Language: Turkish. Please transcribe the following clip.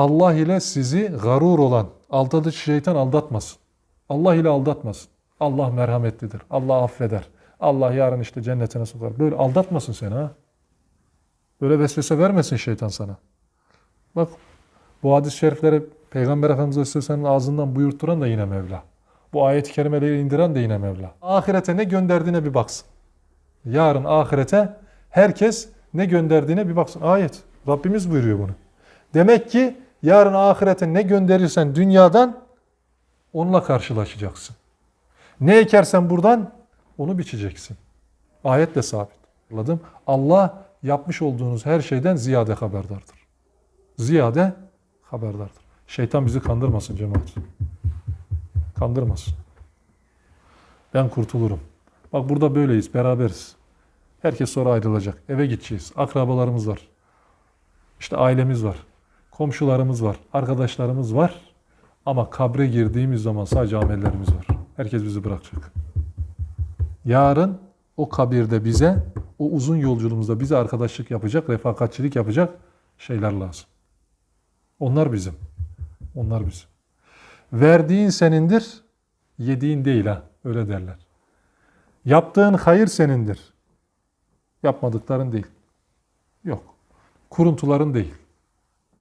Allah ile sizi garur olan, aldatıcı şeytan aldatmasın. Allah ile aldatmasın. Allah merhametlidir. Allah affeder. Allah yarın işte cennetine sokar. Böyle aldatmasın seni ha. Böyle vesvese vermesin şeytan sana. Bak bu hadis-i şerifleri Peygamber Efendimiz Aleyhisselam'ın ağzından buyurtturan da yine Mevla. Bu ayet-i kerimeleri indiren de yine Mevla. Ahirete ne gönderdiğine bir baksın. Yarın ahirete herkes ne gönderdiğine bir baksın. Ayet. Rabbimiz buyuruyor bunu. Demek ki yarın ahirete ne gönderirsen dünyadan onunla karşılaşacaksın. Ne ekersen buradan onu biçeceksin. Ayetle sabit. Anladım. Allah yapmış olduğunuz her şeyden ziyade haberdardır. Ziyade haberdardır. Şeytan bizi kandırmasın cemaat. Kandırmasın. Ben kurtulurum. Bak burada böyleyiz, beraberiz. Herkes sonra ayrılacak. Eve gideceğiz. Akrabalarımız var. İşte ailemiz var. Komşularımız var. Arkadaşlarımız var. Ama kabre girdiğimiz zaman sadece amellerimiz var. Herkes bizi bırakacak. Yarın o kabirde bize, o uzun yolculuğumuzda bize arkadaşlık yapacak, refakatçilik yapacak şeyler lazım. Onlar bizim. Onlar bizim. Verdiğin senindir, yediğin değil ha. Öyle derler. Yaptığın hayır senindir. Yapmadıkların değil. Yok. Kuruntuların değil.